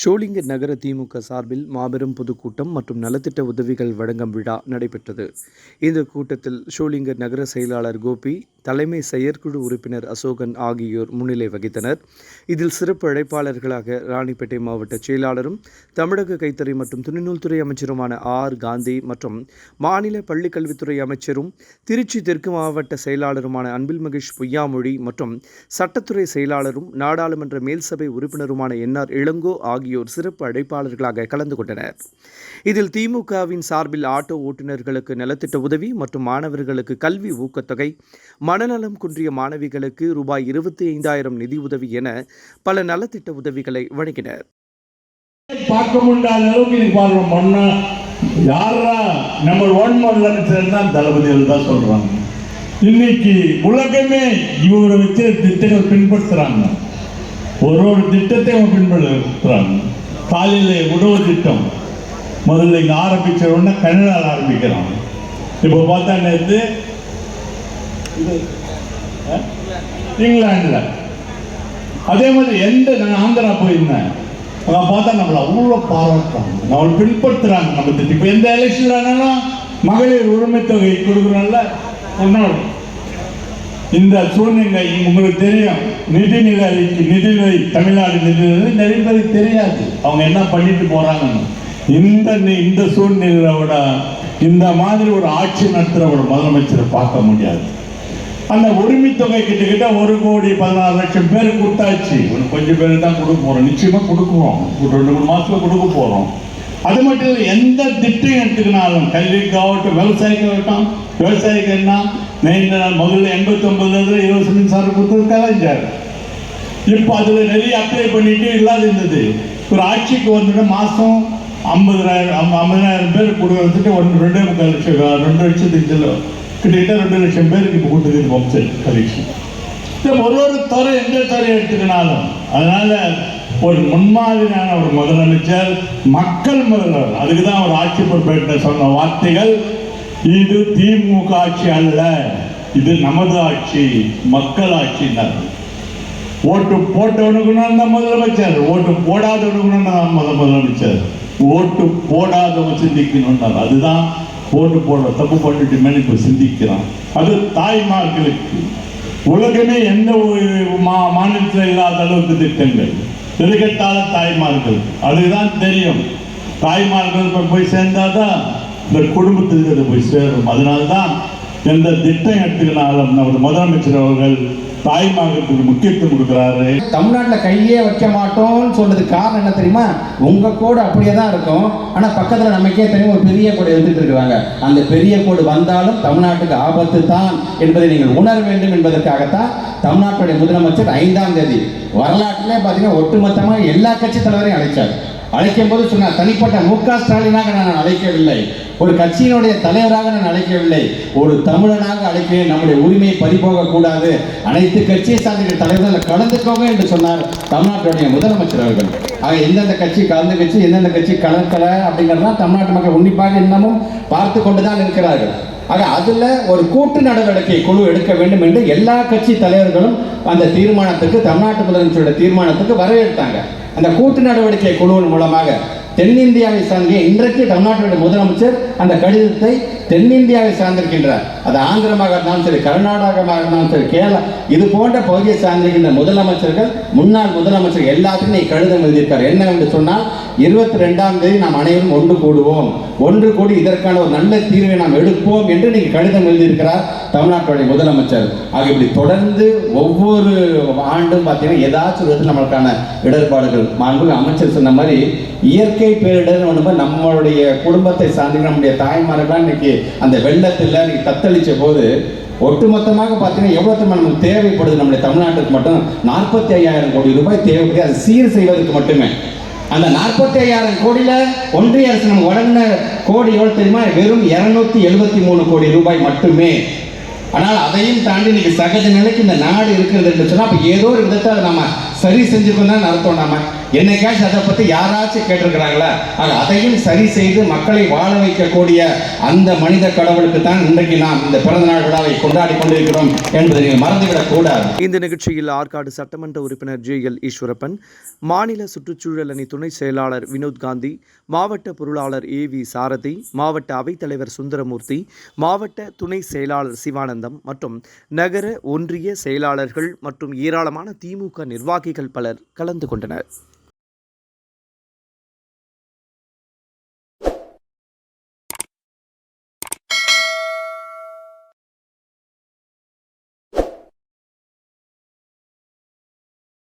ஷோலிங்க நகர திமுக சார்பில் மாபெரும் பொதுக்கூட்டம் மற்றும் நலத்திட்ட உதவிகள் வழங்கும் விழா நடைபெற்றது. இந்த கூட்டத்தில் ஷோலிங்கர் நகர செயலாளர் கோபி தலைமை செயற்குழு உறுப்பினர் அசோகன் ஆகியோர் முன்னிலை வகித்தனர். இதில் சிறப்பு அழைப்பாளர்களாக ராணிப்பேட்டை மாவட்ட செயலாளரும் தமிழக கைத்தறி மற்றும் துணிநூல்துறை அமைச்சருமான ஆர். காந்தி மற்றும் மாநில பள்ளிக்கல்வித்துறை அமைச்சரும் திருச்சி தெற்கு மாவட்ட செயலாளருமான அன்பில் மகேஷ் பொய்யாமொழி மற்றும் சட்டத்துறை செயலாளரும் நாடாளுமன்ற மேல்சபை உறுப்பினருமான என்ஆர் இளங்கோ ஆகியோர் ஆகியோர் சிறப்பு அழைப்பாளர்களாக கலந்து கொண்டனர். இதில் திமுகவின் சார்பில் ஆட்டோ ஓட்டுநர்களுக்கு நலத்திட்ட உதவி மற்றும் மாணவர்களுக்கு கல்வி ஊக்கத்தொகை மனநலம் குன்றிய மாணவிகளுக்கு ரூபாய் இருபத்தி ஐந்தாயிரம் நிதி உதவி என பல நலத்திட்ட உதவிகளை வழங்கினர். பார்க்க முடியாத அளவுக்கு யாரா நம்பர் ஒன் முதலமைச்சர் தான் தளபதிகள் தான் சொல்றாங்க. இன்னைக்கு உலகமே இவரை வச்சு திட்டங்கள் பின்பற்றுறாங்க. ஒரு ஒரு திட்டத்தை அவங்க பின்பற்றுறாங்க காலையில் உணவு திட்டம். முதல்ல இங்கே ஆரம்பித்த உடனே கனடாவில் ஆரம்பிக்கிறாங்க இப்போ பார்த்தா நேற்று இது, அஹ், அதே மாதிரி எந்த நான் ஆந்திரா போயிருந்தேன். அதை பார்த்தா நம்மளை அவ்வளோ பாராட்டுறாங்க. நம்மளை பின்பற்றுறாங்க நம்ம திட்டம். இப்போ எந்த எலெக்ஷன் ஆனாலும் மகளிர் உரிமை தொகை கொடுக்குறோம்ல கொண்டாடும் இந்த சூழ்நிலை உங்களுக்கு தெரியும். நிதிநிலை நிதிநிலை தமிழ்நாடு நிதிநிலை நிறைய பேருக்கு தெரியாது. அவங்க என்ன பண்ணிட்டு போறாங்கன்னு. இந்த நி- இந்த சூழ்நிலையோட இந்த மாதிரி ஒரு ஆட்சி நடத்துகிற ஒரு முதலமைச்சரை பார்க்க முடியாது. அந்த உரிமை தொகை கிட்டக்கிட்ட ஒரு கோடி பதினாறு லட்சம் பேர் கொடுத்தாச்சு. ஒரு கொஞ்சம் பேர் தான் கொடுக்க போகிறோம் நிச்சயமாக கொடுக்குறோம். ஒரு ரெண்டு மூணு மாதத்தில் கொடுக்க போகிறோம் அது மட்டும் இல்லை எந்த திட்டம் எடுத்துக்கினாலும் கல்விக்காகட்டும் விவசாயிக்காகட்டும் விவசாயிக்கு என்ன முதல்ல எண்பத்தி ஒன்பதுல இலவச மின்சாரம் கொடுத்தது கலைஞர். இப்போ அதில் நிறைய அப்ளை பண்ணிட்டு இல்லாத இருந்தது. ஒரு ஆட்சிக்கு வந்துட்டு மாதம் ஐம்பதாயிரம் ஐம்பதாயிரம் பேர் கொடுக்கறதுக்கு ஒன்று ரெண்டே முக்கால் லட்சம் ரெண்டு லட்சத்துக்கு சில கிட்டத்தட்ட ரெண்டு லட்சம் பேருக்கு இப்போ கொடுத்துருக்கு வெப்சைட் கலெக்ஷன் ஒரு ஒரு துறை எந்த துறை எடுத்துக்கினாலும் அதனால ஒரு முன்மாதிரியான ஒரு முதலமைச்சர் மக்கள் முதல்வர் அதுக்கு தான் ஒரு ஆட்சி பொறுப்பேற்ற சொன்ன வார்த்தைகள் இது திமுக ஆட்சி அல்ல. இது நமது ஆட்சி மக்கள் ஆட்சி ஓட்டு போட்டவனுக்கு தான் முதலமைச்சர். ஓட்டு போடாதவனுக்குன்னு தான் முதல் முதலமைச்சர். ஓட்டு போடாதவன் சிந்திக்கணும்னார் அதுதான் ஓட்டு போடுற தப்பு பண்ணிட்டு இப்போ சிந்திக்கிறான். அது தாய்மார்களுக்கு. உலகமே எந்த ஒரு மா மாநிலத்தில் இல்லாத அளவுக்கு திட்டங்கள். எதுக்கெட்டால தாய்மார்கள். அதுதான் தெரியும். தாய்மார்கள் இப்போ போய் சேர்ந்தாதான் இந்த குடும்பத்துக்கு அது போய் சேரும். அதனால்தான் எந்த திட்டம் எடுத்துக்கினாலும் நமது முதலமைச்சர் அவர்கள் தாய்மார்களுக்கு முக்கியத்துவம் கொடுக்குறாரு. தமிழ்நாட்டில் கையே வைக்க மாட்டோம்னு சொல்றதுக்கு காரணம் என்ன தெரியுமா? உங்க கோடு அப்படியே தான் இருக்கும். ஆனால் பக்கத்தில் நமக்கே தெரியும் ஒரு பெரிய கோடு எழுதிட்டு இருக்கிறாங்க. அந்த பெரிய கோடு வந்தாலும் தமிழ்நாட்டுக்கு ஆபத்து தான் என்பதை நீங்கள் உணர வேண்டும் என்பதற்காகத்தான் தமிழ்நாட்டுடைய முதலமைச்சர் ஐந்தாம் தேதி வரலாற்றிலே பார்த்தீங்கன்னா ஒட்டுமொத்தமாக எல்லா கட்சி தலைவரையும் அழைச்சார். அழைக்கும் போது சொன்னார் தனிப்பட்ட மு க ஸ்டாலினாக நான் அழைக்கவில்லை. ஒரு கட்சியினுடைய தலைவராக நான் அழைக்கவில்லை. ஒரு தமிழனாக அழைக்கிறேன். நம்முடைய உரிமையை பறிபோக கூடாது அனைத்து கட்சியை சார்ந்த தலைவர்கள் கலந்துக்கோங்க என்று சொன்னார் தமிழ்நாட்டுடைய முதலமைச்சர் அவர்கள். ஆக எந்தெந்த கட்சி கலந்துக்கட்சி எந்தெந்த கட்சி கலக்கல அப்படிங்கிறதெல்லாம் தமிழ்நாட்டு மக்கள் உன்னிப்பாக இன்னமும் பார்த்து கொண்டுதான் இருக்கிறார்கள். ஆக அதுல ஒரு கூட்டு நடவடிக்கை குழு எடுக்க வேண்டும் என்று எல்லா கட்சி தலைவர்களும் அந்த தீர்மானத்துக்கு தமிழ்நாட்டு முதலமைச்சருடைய தீர்மானத்துக்கு வரவேற்றாங்க. அந்த கூட்டு நடவடிக்கை குழுவின் மூலமாக தென்னிந்தியாவை சார்ந்த இன்றைக்கு தமிழ்நாட்டுடைய முதலமைச்சர் அந்த கடிதத்தை தென்னிந்தியாவை சார்ந்திருக்கின்றார். அது ஆந்திரமாக இருந்தாலும் சரி கர்நாடகமாக இருந்தாலும் சரி கேரளா இது போன்ற பகுதியை சார்ந்திருக்கின்ற முதலமைச்சர்கள் முன்னாள் முதலமைச்சர் எல்லாத்துக்கும் நீ கடிதம் எழுதியிருக்கார். என்ன என்று சொன்னால் இருபத்தி ரெண்டாம் தேதி நாம் அனைவரும் ஒன்று கூடுவோம். ஒன்று கூடி இதற்கான ஒரு நல்ல தீர்வை நாம் எடுப்போம் என்று நீங்கள் கடிதம் எழுதியிருக்கிறார். தமிழ்நாட்டுடைய முதலமைச்சர். ஆக இப்படி தொடர்ந்து ஒவ்வொரு ஆண்டும் பார்த்தீங்கன்னா ஏதாச்சும் ஒரு விதத்தில் நம்மளுக்கான இடர்பாடுகள் மாண்புகள் அமைச்சர் சொன்ன மாதிரி இயற்கை பேரிடர் ஒன்று நம்மளுடைய குடும்பத்தை சார்ந்து நம்முடைய தாய்மார்கள்லாம் இன்னைக்கு அந்த வெள்ளத்தில் இன்னைக்கு தத்தளிச்ச போது ஒட்டுமொத்தமாக பார்த்தீங்கன்னா எவ்வளோ நமக்கு தேவைப்படுது? நம்முடைய தமிழ்நாட்டுக்கு மட்டும் நாற்பத்தி ஐயாயிரம் கோடி ரூபாய் தேவைப்படுது. அதை சீர் செய்வதற்கு மட்டுமே. அந்த நாற்பத்தி ஐயாயிரம் கோடியில ஒன்றிய அரசு நம்ம வழங்கின கோடி எவ்வளவு தெரியுமா? வெறும் இருநூத்தி எழுபத்தி மூணு கோடி ரூபாய் மட்டுமே. ஆனால் அதையும் தாண்டி இன்னைக்கு சகஜ நிலைக்கு இந்த நாடு இருக்கிறது என்று சொன்னா ஏதோ ஒரு விதத்தை அதை நம்ம சரி செஞ்சுக்கணும் தான் அர்த்தம் நாம. என்னைக்காச்சும் அதை பற்றி யாராச்சும் கேட்டிருக்கிறாங்களா? ஆனால் அதையும் சரி செய்து மக்களை வாழ வைக்கக்கூடிய அந்த மனித கடவுளுக்கு தான் இன்றைக்கு நாம் இந்த பிறந்த நாள் விழாவை கொண்டாடி கொண்டிருக்கிறோம் என்பதை நீங்கள் மறந்துவிடக் கூடாது. இந்த நிகழ்ச்சியில் ஆற்காடு சட்டமன்ற உறுப்பினர் ஜே எல் ஈஸ்வரப்பன் மாநில சுற்றுச்சூழல் அணி துணை செயலாளர் வினோத் காந்தி மாவட்ட பொருளாளர் ஏ வி சாரதி மாவட்ட அவைத்தலைவர் சுந்தரமூர்த்தி மாவட்ட துணை செயலாளர் சிவானந்தம் மற்றும் நகர ஒன்றிய செயலாளர்கள் மற்றும் ஏராளமான திமுக நிர்வாகிகள் பலர் கலந்து கொண்டனர்.